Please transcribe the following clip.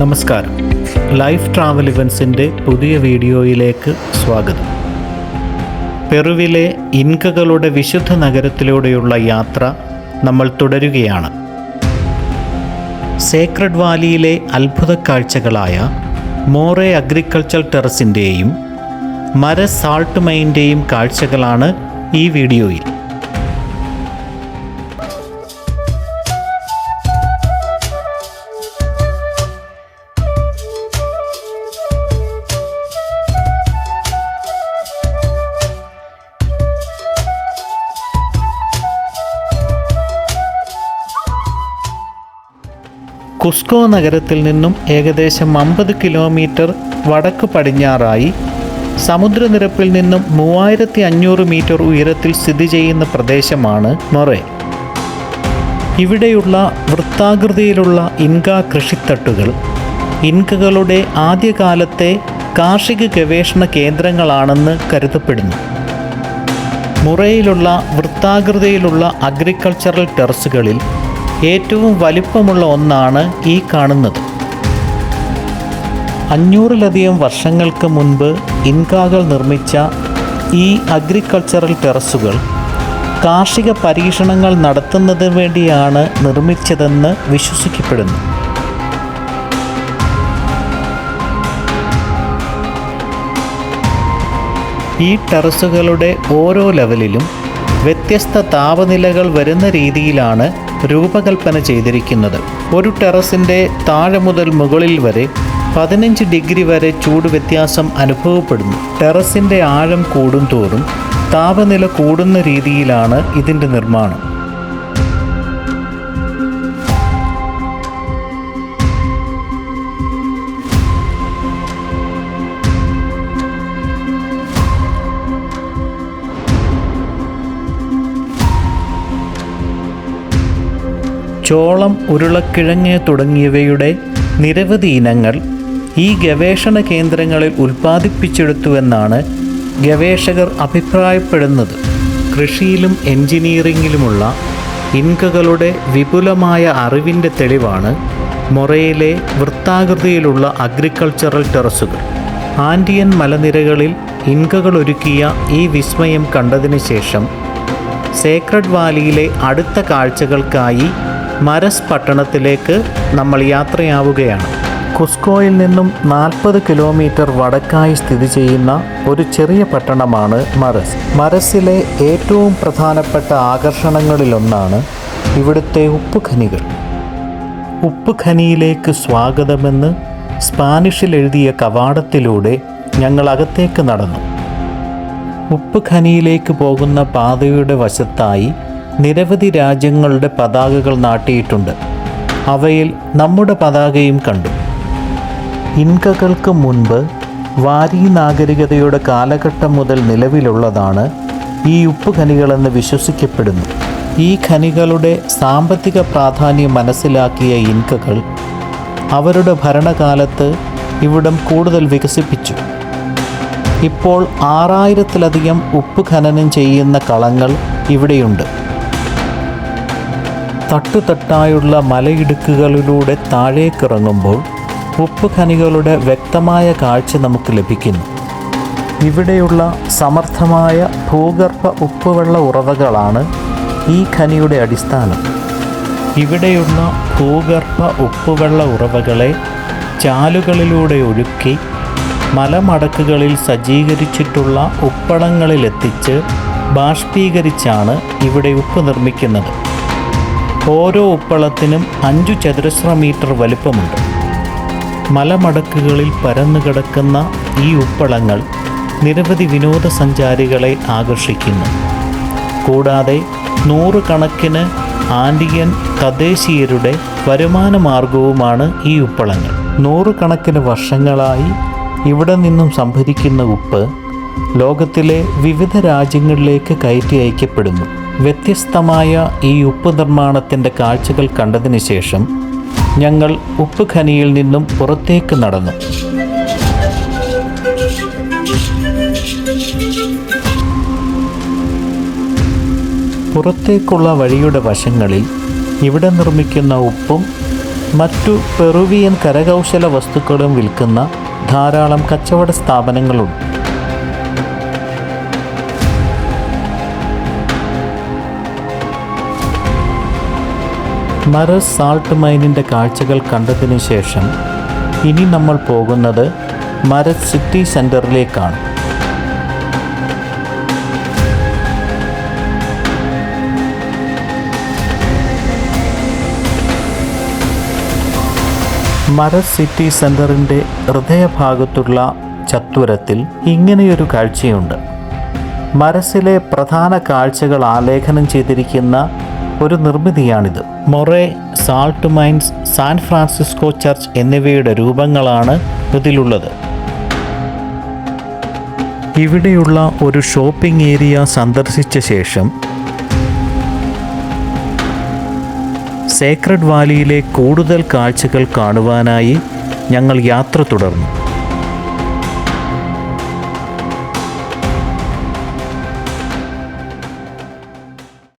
നമസ്കാരം. Life travel ഇവൻസിന്റെ പുതിയ വീഡിയോയിലേക്ക് സ്വാഗതം. പെറുവിലെ ഇൻകകളുടെ വിശുദ്ധ നഗരത്തിലൂടെയുള്ള യാത്ര നമ്മൾ തുടരുകയാണ്. സേക്രഡ് വാലിയിലെ അത്ഭുത കാഴ്ചകളായ മോറെ അഗ്രികൾച്ചർ ടെറസിന്റെയും മര സാൾട്ട് മൈന്റെയും കാഴ്ചകളാണ് ഈ വീഡിയോയിൽ. കുസ്കോ നഗരത്തിൽ നിന്നും ഏകദേശം അമ്പത് കിലോമീറ്റർ വടക്ക് പടിഞ്ഞാറായി സമുദ്രനിരപ്പിൽ നിന്നും മൂവായിരത്തി അഞ്ഞൂറ് മീറ്റർ ഉയരത്തിൽ സ്ഥിതി ചെയ്യുന്ന പ്രദേശമാണ് മൊറേ. ഇവിടെയുള്ള വൃത്താകൃതിയിലുള്ള ഇൻക കൃഷിത്തട്ടുകൾ ഇൻകകളുടെ ആദ്യകാലത്തെ കാർഷിക ഗവേഷണ കേന്ദ്രങ്ങളാണെന്ന് കരുതപ്പെടുന്നു. മുറയിലുള്ള വൃത്താകൃതിയിലുള്ള അഗ്രികൾച്ചറൽ ടെറസുകളിൽ ഏറ്റവും വലിപ്പമുള്ള ഒന്നാണ് ഈ കാണുന്നത്. അഞ്ഞൂറിലധികം വർഷങ്ങൾക്ക് മുൻപ് ഇൻകാകൾ നിർമ്മിച്ച ഈ അഗ്രികൾച്ചറൽ ടെറസുകൾ കാർഷിക പരീക്ഷണങ്ങൾ നടത്തുന്നതിന് വേണ്ടിയാണ് നിർമ്മിച്ചതെന്ന് വിശ്വസിക്കപ്പെടുന്നു. ഈ ടെറസുകളുടെ ഓരോ ലെവലിലും വ്യത്യസ്ത താപനിലകൾ വരുന്ന രീതിയിലാണ് രൂപകൽപ്പന ചെയ്തിരിക്കുന്നത്. ഒരു ടെറസിന്റെ താഴെ മുതൽ മുകളിൽ വരെ പതിനഞ്ച് ഡിഗ്രി വരെ ചൂട് വ്യത്യാസം അനുഭവപ്പെടുന്നു. ടെറസിന്റെ ആഴം കൂടും താപനില കൂടുന്ന രീതിയിലാണ് ഇതിന്റെ നിർമ്മാണം. ചോളം ഉരുളക്കിഴങ്ങ് തുടങ്ങിയവയുടെ നിരവധി ഇനങ്ങൾ ഈ ഗവേഷണ കേന്ദ്രങ്ങളിൽ ഉൽപ്പാദിപ്പിച്ചെടുത്തുവെന്നാണ് ഗവേഷകർ അഭിപ്രായപ്പെടുന്നത്. കൃഷിയിലും എഞ്ചിനീയറിംഗിലുമുള്ള ഇൻകകളുടെ വിപുലമായ അറിവിന്റെ തെളിവാണ് മൊറയിലെ വൃത്താകൃതിയിലുള്ള അഗ്രികൾച്ചറൽ ടെറസുകൾ. ആൻഡിയൻ മലനിരകളിൽ ഇൻകകൾ ഒരുക്കിയ ഈ വിസ്മയം കണ്ടതിന് ശേഷം സേക്രഡ് വാലിയിലെ അടുത്ത കാഴ്ചകൾക്കായി മരസ് പട്ടണത്തിലേക്ക് നമ്മൾ യാത്രയാവുകയാണ്. കുസ്കോയിൽ നിന്നും നാൽപ്പത് കിലോമീറ്റർ വടക്കായി സ്ഥിതി ചെയ്യുന്ന ഒരു ചെറിയ പട്ടണമാണ് മരസ്. മരസിലെ ഏറ്റവും പ്രധാനപ്പെട്ട ആകർഷണങ്ങളിലൊന്നാണ് ഇവിടുത്തെ ഉപ്പ് ഖനികൾ ഉപ്പ് ഖനിയിലേക്ക് സ്വാഗതമെന്ന് സ്പാനിഷിൽ എഴുതിയ കവാടത്തിലൂടെ ഞങ്ങൾ അകത്തേക്ക് നടന്നു. ഉപ്പ് ഖനിയിലേക്ക് പോകുന്ന പാതയുടെ വശത്തായി നിരവധി രാജ്യങ്ങളുടെ പതാകകൾ നാട്ടിയിട്ടുണ്ട്. അവയിൽ നമ്മുടെ പതാകയും കണ്ടു. ഇൻകകൾക്ക് മുൻപ് വാരി നാഗരികതയുടെ കാലഘട്ടം മുതൽ നിലവിലുള്ളതാണ് ഈ ഉപ്പ് ഖനികളെന്ന് വിശ്വസിക്കപ്പെടുന്നു. ഈ ഖനികളുടെ സാമ്പത്തിക പ്രാധാന്യം മനസ്സിലാക്കിയ ഇൻകകൾ അവരുടെ ഭരണകാലത്ത് ഇവിടം കൂടുതൽ വികസിപ്പിച്ചു. ഇപ്പോൾ ആറായിരത്തിലധികം ഉപ്പ് ഖനനം ചെയ്യുന്ന കളങ്ങൾ ഇവിടെയുണ്ട്. തട്ടുതട്ടായുള്ള മലയിടുക്കുകളിലൂടെ താഴേക്കിറങ്ങുമ്പോൾ ഉപ്പ് ഖനികളുടെ വ്യക്തമായ കാഴ്ച നമുക്ക് ലഭിക്കുന്നു. ഇവിടെയുള്ള സമർത്ഥമായ ഭൂഗർഭ ഉപ്പുവെള്ള ഉറവകളാണ് ഈ ഖനിയുടെ അടിസ്ഥാനം. ഇവിടെയുള്ള ഭൂഗർഭ ഉപ്പുവെള്ള ഉറവകളെ ചാലുകളിലൂടെ ഒഴുക്കി മലമടക്കുകളിൽ സജ്ജീകരിച്ചിട്ടുള്ള ഉപ്പളങ്ങളിലെത്തിച്ച് ബാഷ്പീകരിച്ചാണ് ഇവിടെ ഉപ്പ് നിർമ്മിക്കുന്നത്. ഓരോ ഉപ്പളത്തിനും അഞ്ചു ചതുരശ്ര മീറ്റർ വലിപ്പമുണ്ട്. മലമടക്കുകളിൽ പരന്നുകിടക്കുന്ന ഈ ഉപ്പളങ്ങൾ നിരവധി വിനോദസഞ്ചാരികളെ ആകർഷിക്കുന്നു. കൂടാതെ നൂറുകണക്കിന് ആൻഡിയൻ തദ്ദേശീയരുടെ വരുമാന മാർഗവുമാണ് ഈ ഉപ്പളങ്ങൾ. നൂറുകണക്കിന് വർഷങ്ങളായി ഇവിടെ നിന്നും സംഭരിക്കുന്ന ഉപ്പ് ലോകത്തിലെ വിവിധ രാജ്യങ്ങളിലേക്ക് കയറ്റി അയക്കപ്പെടുന്നു. വ്യത്യസ്തമായ ഈ ഉപ്പ് നിർമ്മാണത്തിന്റെ കാഴ്ചകൾ കണ്ടതിന് ശേഷം ഞങ്ങൾ ഉപ്പ് ഖനിയിൽ നിന്നും പുറത്തേക്ക് നടന്നു. പുറത്തേക്കുള്ള വഴിയുടെ വശങ്ങളിൽ ഇവിടെ നിർമ്മിക്കുന്ന ഉപ്പും മറ്റു പെറുവിയൻ കരകൗശല വസ്തുക്കളും വിൽക്കുന്ന ധാരാളം കച്ചവട സ്ഥാപനങ്ങളുണ്ട്. മറസ് സാൾട്ട് മൈനിന്റെ കാഴ്ചകൾ കണ്ടതിന് ശേഷം ഇനി നമ്മൾ പോകുന്നത് മരസ് സിറ്റി സെന്ററിലേക്കാണ് മരസ് സിറ്റി സെന്ററിന്റെ ഹൃദയഭാഗത്തുള്ള ചത്വരത്തിൽ ഇങ്ങനെയൊരു കാഴ്ചയുണ്ട്. മരസിലെ പ്രധാന കാഴ്ചകൾ ആലേഖനം ചെയ്തിരിക്കുന്ന ഒരു നിർമ്മിതിയാണിത്. Moray salt mines San Francisco church എന്നിവയുടെ രൂപങ്ങളാണ് ഇതിലുള്ളത്. ഇവിടെയുള്ള ഒരു ഷോപ്പിംഗ് ഏരിയ സന്ദർശിച്ച ശേഷം സേക്രഡ് വാലിയിലെ കൂടുതൽ കാഴ്ചകൾ കാണുവാനായി ഞങ്ങൾ യാത്ര തുടർന്നു.